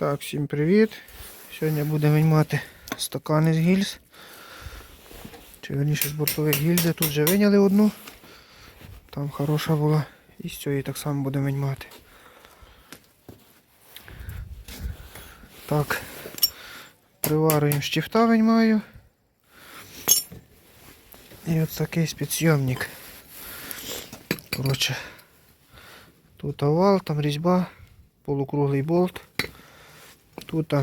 Так, всім привіт. Сьогодні будемо виймати стакани з гільз. Чи верніше з бортових гільзи. Тут вже виняли одну. Там хороша була. І з цієї так само будемо виймати. Так. Приварюємо штифта виймаю. І от такий спецйомник. Коротше. Тут овал, там різьба, полукруглий болт. Тут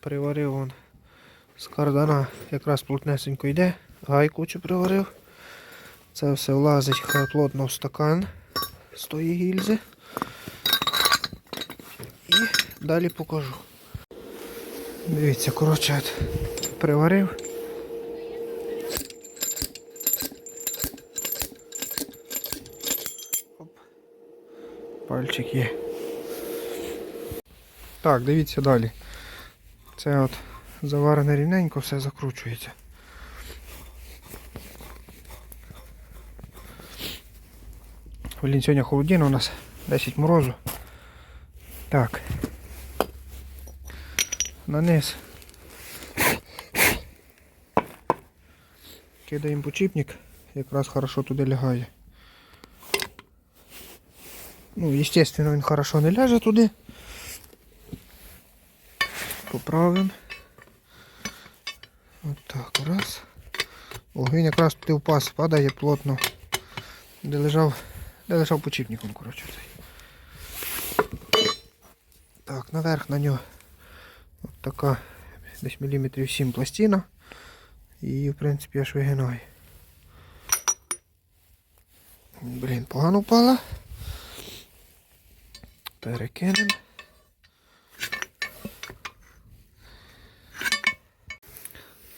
приварив он з кардана, якраз плотнесенько йде, гайку цю приварив. Це все влазить хай плотно в стакан з тої гільзи. І далі покажу. Дивіться, коротше, приварив. Оп. Пальчик є. Так, дивіться далі. Це от заварене рівненько, все закручується. Блін, сьогодні холодino у нас 10 морозу. Так. На низ. Кидаємо почіпник, якраз хорошо туди лягає. Ну, естественно, він хорошо не ляже туди. Поправимо. От так, раз. О, він якраз туди впас, падає плотно. Де лежав, де лежав почіпником, коротше. Так, наверх на нього от така десь міліметрів 7 пластина. І в принципі аж вигинає. Блін, погано впала. Перекинемо.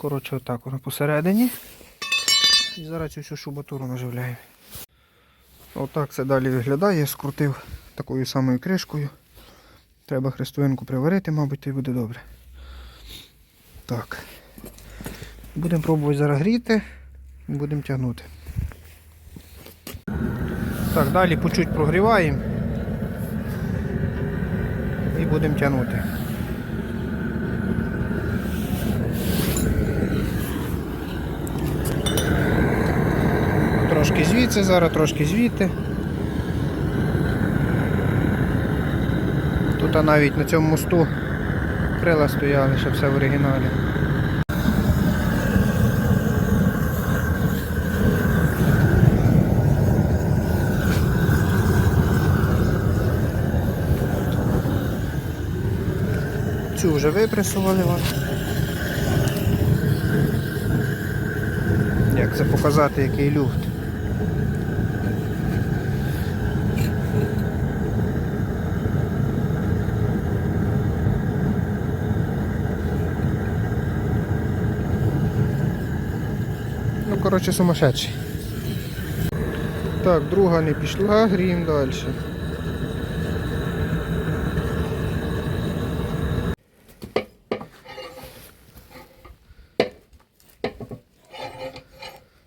Коротше, отак воно посередині. І зараз цю всю шубатуру наживляємо. Отак це далі виглядає. Скрутив такою самою кришкою. Треба хрестовинку приварити, мабуть, то й буде добре. Так. Будемо пробувати зараз гріти, будемо тягнути. Так, далі по чуть прогріваємо і будемо тягнути. Трошки звідси, зараз трошки звідти. Тут навіть на цьому мосту крила стояли, щоб все в оригіналі. Цю вже випресували вам. Як це показати, який люфт? Ну, коротше, сумасшедший. Так, друга не пішла, гріємо далі.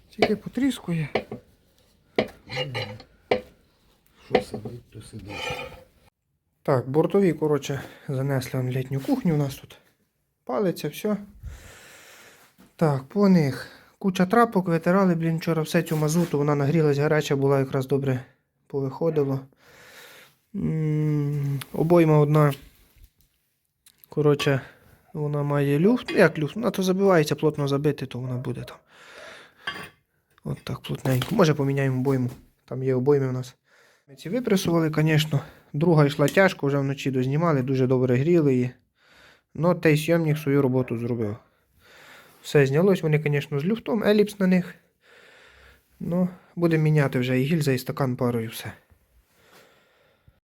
Тільки потріскує. Що сидить, то сидить. Так, бортові, коротше, занесли в літню кухню у нас тут. Палиться, все. Так, по них куча трапок, витирали, блін, вчора все цю мазуту, вона нагрілась гаряча була, якраз добре повиходило. Обойма одна. Коротше, вона має люфт. Як люфт? Вона то забивається, плотно забити, то вона буде там. От так плотненько. Може поміняємо обойму. Там є обойми у нас. Ми ці випресували, звісно. Друга йшла тяжко, вже вночі дознімали, дуже добре гріли її. Ну, той сйомник свою роботу зробив. Все знялось, вони, звісно, з люфтом, еліпс на них. Ну, будемо міняти вже і гільза, і стакан парою, все.